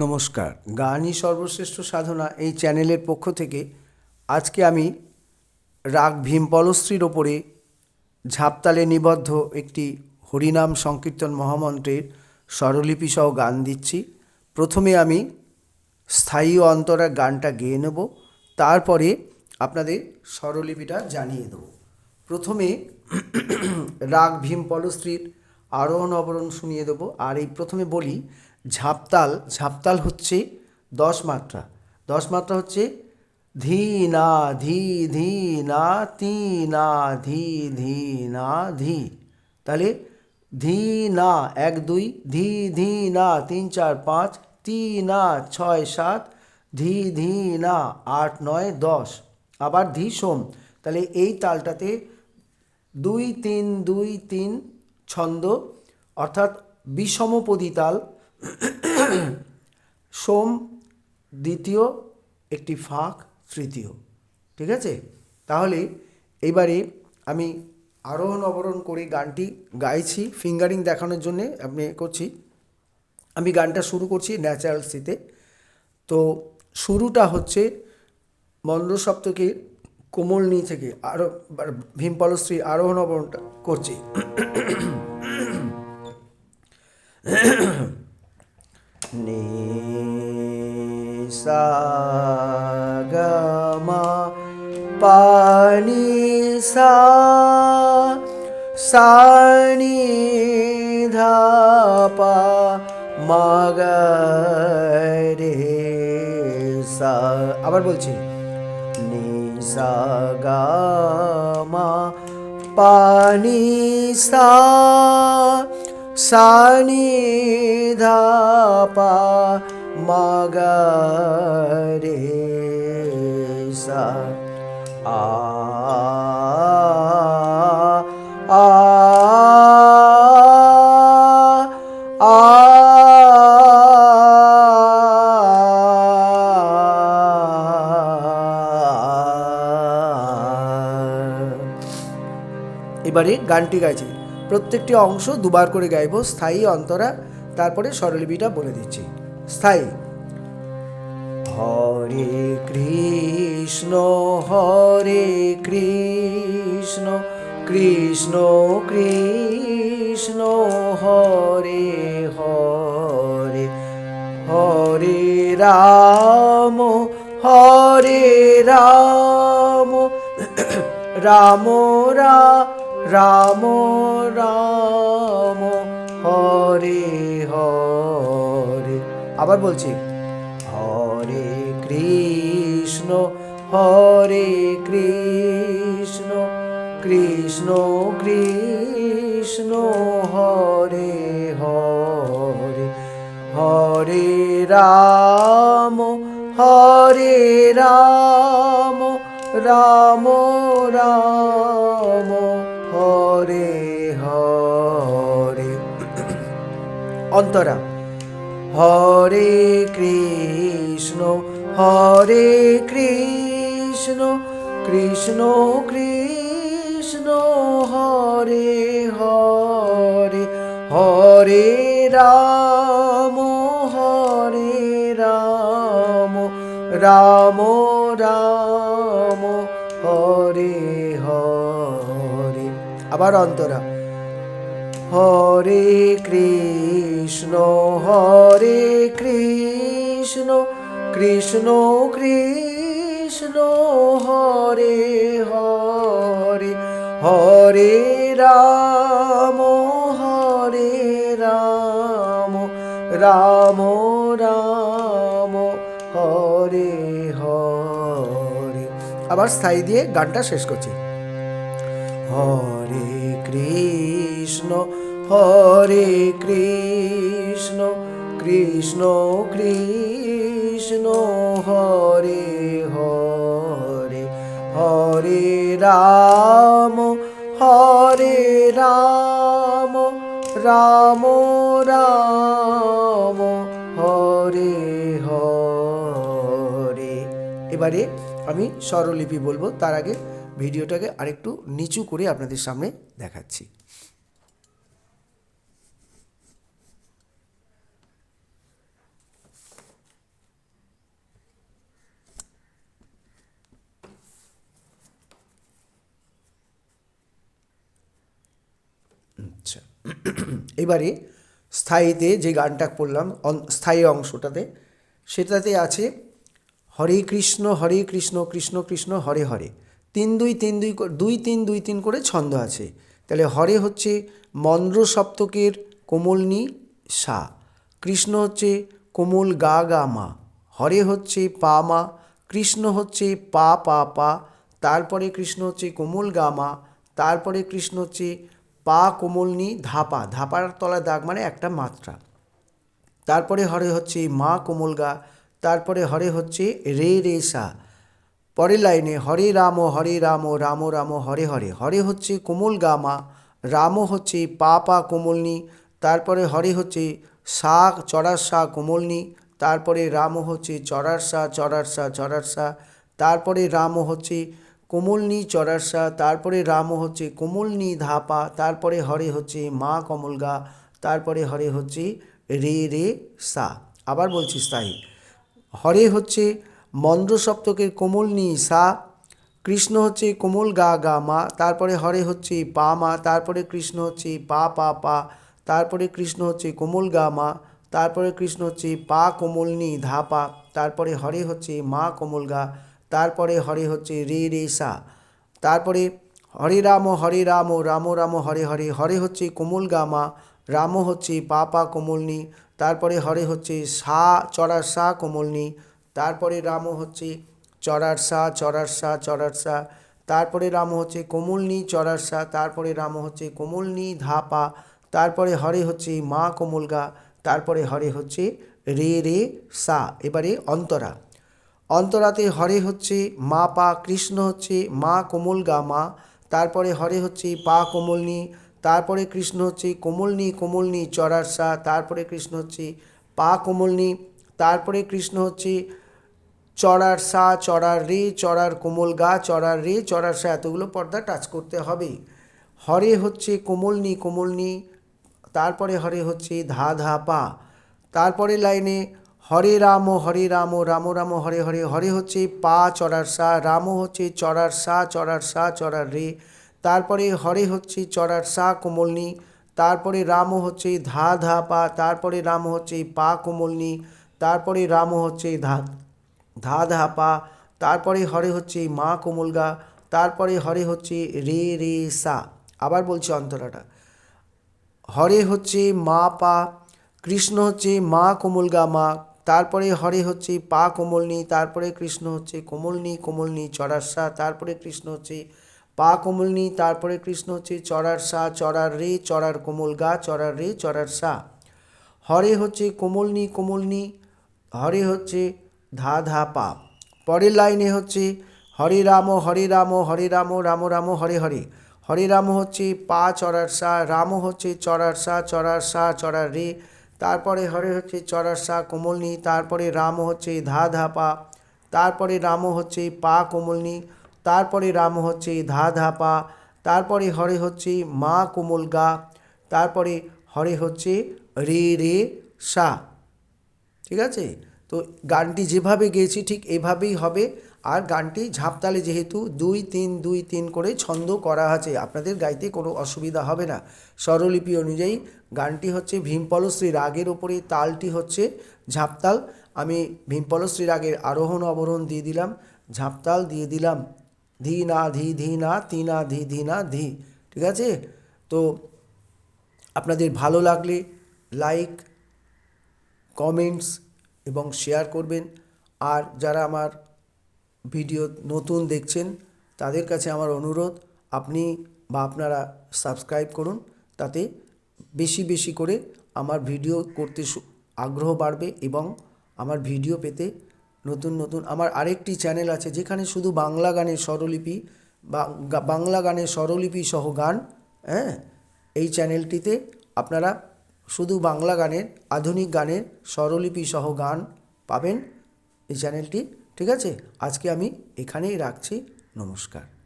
নমস্কার। গানই সর্বশ্রেষ্ঠ সাধনা এই চ্যানেলের পক্ষ থেকে আজকে আমি রাগ ভীম পলশ্রীর ওপরে ঝাপতালে নিবদ্ধ একটি হরিনাম সংকীর্তন মহামন্ত্রের স্বরলিপি সহ গান দিচ্ছি। প্রথমে আমি স্থায়ী অন্তরা গানটা গেয়ে নেব, তারপরে আপনাদের স্বরলিপিটা জানিয়ে দেবো। প্রথমে রাগ ভীম পলশ্রীর আরোহণ অবরণ শুনিয়ে দেবো। আর এই প্রথমে বলি ঝাপতাল ঝাপতাল হচ্ছে দশ মাত্রা। দশ মাত্রা হচ্ছে ধি না ধি ধি না তি না ধি ধি না ধি। তাহলে ধি না এক, দুই, ধি ধি না তিন, চার, পাঁচ তি না ছয়, সাত, ধি ধি না আট, নয়, দশ। আবার ধি, সোম। তাহলে এই তালটাতে দুই, তিন দুই, তিন, ছন্দ, অর্থাৎ বিষমপদী তাল সোম দ্বিতীয়, একটি ফাঁক তৃতীয়। ঠিক আছে? তাহলে এবারে আমি আরোহণ অবরোহণ করে গানটি গাইছি, ফিঙ্গারিং দেখানোর জন্যে আমি করছি। আমি গানটা শুরু করছি ন্যাচারাল সিতে তো শুরুটা হচ্ছে মন্দ্র সপ্তকের কোমল নি থেকে আরও ভীম পলশ্রী আরোহণ অবরোহণটা করছি। নি সা গা মা পা নি সা সা নি ধা পা মা গা রে সা আবার বলছি নি সা গা মা পা নি সা সা নি ধা পা মা গা রে সা আ আ এবারে গানটি গাইছি। প্রত্যেকটি অংশ দুবার করে গাইব, স্থায়ী অন্তরা, তারপরে স্বরলিপিটা বলে দিচ্ছি। স্থায়ী। হরে কৃষ্ণ হরে কৃষ্ণ কৃষ্ণ কৃষ্ণ, হরে হরে হরে রাম হরে রাম রাম রা রাম রাম, হরে হরে। আবার বলছি, হরে কৃষ্ণ হরে কৃষ্ণ কৃষ্ণ কৃষ্ণ, হরে হরে। হরে রাম হরে রাম রাম রাম। হরে হরে। অন্তরা। হরে কৃষ্ণ হরে কৃষ্ণ কৃষ্ণ কৃষ্ণ, হরে হরে। হরে রাম হরে রাম রাম রাম, হরে আবার অন্তরা। হরে কৃষ্ণ হরে কৃষ্ণ কৃষ্ণ কৃষ্ণ, হরে হরে হরে রাম হরে রাম রাম রাম, হরে হরে। আবার স্থায়ী দিয়ে গানটা শেষ করছি। কৃষ্ণ, হরে কৃষ্ণ কৃষ্ণ কৃষ্ণ, হরে হরে হরে রাম হরে রাম রাম রাম, হরে হরে। এবারে আমি স্বরলিপি বলব, তার আগে ভিডিওটাকে আরেকটু নিচু করে আপনাদের সামনে দেখাচ্ছি। এবারে স্থায়ীতে যে গানটা অন- স্থায়ী অংশটাতে, সেটাতে আছে হরে কৃষ্ণ হরে কৃষ্ণ কৃষ্ণ কৃষ্ণ, হরে হরে। তিন দুই তিন দুই দুই তিন দুই তিন করে ছন্দ আছে। তাহলে হরে হচ্ছে মন্দ্র সপ্তকের কোমলনি সা, কৃষ্ণ হচ্ছে কোমল গা গা মা, হরে হচ্ছে পা মা, কৃষ্ণ হচ্ছে পা পা পা, তারপরে কৃষ্ণ হচ্ছে কোমল গা মা, তারপরে কৃষ্ণ হচ্ছে পা কোমলনি ধাপা। ধাপার তলায় দাগ মানে একটা মাত্রা। তারপরে হরে হচ্ছে মা কোমল গা, তারপরে হরে হচ্ছে রে রে সা। পরের লাইনে হরে রাম হরে রাম রাম রাম, হরে হরে। হরে হচ্ছে কোমল গা মা, রাম হচ্ছে পা পা কোমলনি তারপরে হরে হচ্ছে সা, চড়ার সা কোমলনি তারপরে রাম হচ্ছে চড়ার সা চড়ার সা চড়ার সা, তারপরে রাম হচ্ছে কোমলনি চড়ার সা তারপরে রাম হচ্ছে কোমলনি ধাপা, তারপরে হরে হচ্ছে মা কমল গা তারপরে হরে হচ্ছে রে রে সা। আবার বলছি স্থায়ী। হরে হচ্ছে মন্দ্র সপ্তকের কোমল নি সা, কৃষ্ণ হচ্ছে কোমল গা গা মা, তারপরে হরে হচ্ছে পা মা, তারপরে কৃষ্ণ হচ্ছে পা পা পা, তারপরে কৃষ্ণ হচ্ছে কোমল গা মা, তারপরে কৃষ্ণ হচ্ছে পা কোমল নি ধা তারপরে হরে হচ্ছে মা কোমল গা তারপরে হরে হচ্ছে রে রে সা। তারপরে হরে রাম হরে রাম রাম রাম, হরে হরে। হরে হচ্ছে কোমল গামা, রাম হচ্ছে পা পা কোমলনি। তারপরে হরে হচ্ছে সা, চড়ার সা কোমলনি। তারপরে রাম হচ্ছে চড়ার সা চড়ার সা চড়ার সা। তারপরে রাম হচ্ছে কোমলনি, চড়ার সা। তারপরে রাম হচ্ছে কোমলনি, ধাপা। তারপরে হরে হচ্ছে মা কোমল গা। তারপরে হরে হচ্ছে রে রে সা। এবারে অন্তরা। অন্তরাতে হরে হচ্ছে, মা পা কৃষ্ণ হচ্ছে, মা কোমল গা মা। তারপরে হরে হচ্ছে, পা কোমলনি। তারপরে কৃষ্ণ হচ্ছে, কোমলনি কোমলনি, চড়ার সা। তারপরে কৃষ্ণ হচ্ছে, পা কোমলনি। তারপরে কৃষ্ণ হচ্ছে, চড়ার সা, চড়ার রে, চড়ার কোমল গা, চড়ার রে, চড়ার সা। এতগুলো পর্দা টাচ করতে হবে। হরে হচ্ছে, কোমলনি কোমলনি। তারপরে হরে হচ্ছে, ধা ধা, পা। তারপরে লাইনে হরে রাম হরে রাম রাম রাম, হরে হরে হরে হচ্ছে পা চড়ার সা, রাম হচ্ছে চড়ার সা চড়ার সা, চড়ার রে। তারপরে হরে হচ্ছে চড়ার সা, কোমলনি। তারপরে রাম হচ্ছে ধা ধা, পা। তারপরে রাম হচ্ছে পা, কোমলনি। তারপরে রাম হচ্ছে ধা ধা ধা, পা। তারপরে হরে হচ্ছে মা, কোমলগা। তারপরে হরে হচ্ছে রে রে, সা। আবার বলছি অন্তরাটা। হরে হচ্ছে মা, পা। কৃষ্ণ হচ্ছে মা, কোমলগা, মা। তারপরে হরে হচ্ছে পা কোমলনি, তারপরে কৃষ্ণ হচ্ছে কোমলনি কোমলনি চড়ার সা, তারপরে কৃষ্ণ হচ্ছে পা কোমলনি, তারপরে কৃষ্ণ হচ্ছে চড়ার সা, চড়ার রে, চড়ার কোমল গা, চড়ার রে, চড়ার সা। হরে হচ্ছে কোমলনি কোমলনি, হরে হচ্ছে ধা ধা, পা। পরের লাইনে হচ্ছে হরে রাম হরে রাম হরে রাম রাম রাম, হরে হরে। হরে রাম হচ্ছে পা, চড়ার সা, রাম হচ্ছে চড়ার সা চড়ার সা, চড়ার রে তারপরে হরে হচ্ছে চরাসা কোমলনি, তারপরে রাম হচ্ছে ধা ধা পা, তারপরে রাম হচ্ছে পা কোমলনি, তারপরে রাম হচ্ছে ধা ধা পা, তারপরে হরে হচ্ছে মা কোমল গা, তারপরে হরে হচ্ছে রে রে সা। ঠিক আছে? তো গানটি যেভাবে গেয়েছি ঠিক এভাবেই হবে। আর গানটি ঝাপতালে যেহেতু দুই তিন দুই তিন করে ছন্দ করা আছে, আপনাদের গাইতে কোনো অসুবিধা হবে না। স্বরলিপি অনুযায়ী গানটি হচ্ছে ভীমপলশ্রী রাগের ওপরে, তালটি হচ্ছে ঝাপতাল। আমি ভীমপলশ্রী রাগের আরোহণ অবরোহণ দিয়ে দিলাম, ঝাপতাল দিয়ে দিলাম, ধি না ধি ধি না, তি না ধি ধি না ধি, ঠিক আছে? তো আপনাদের ভালো লাগলে লাইক, কমেন্টস এবং শেয়ার করবেন। আর যারা আমার ভিডিও নতুন দেখছেন, তাদের কাছে আমার অনুরোধ, আপনি বা আপনারা সাবস্ক্রাইব করুন, তাতে বেশি বেশি করে আমার ভিডিও করতে আগ্রহ বাড়বে এবং আমার ভিডিও পেতে নতুন নতুন, আমার আরেকটি চ্যানেল আছে যেখানে শুধু বাংলা গানের স্বরলিপি বা বাংলা গানের স্বরলিপি সহ গান হ্যাঁ? এই চ্যানেলটিতে আপনারা শুধু বাংলা গানের, আধুনিক গানের স্বরলিপি সহ গান পাবেন এই চ্যানেলটি, ঠিক আছে? আজকে আমি এখানেই রাখছি। নমস্কার।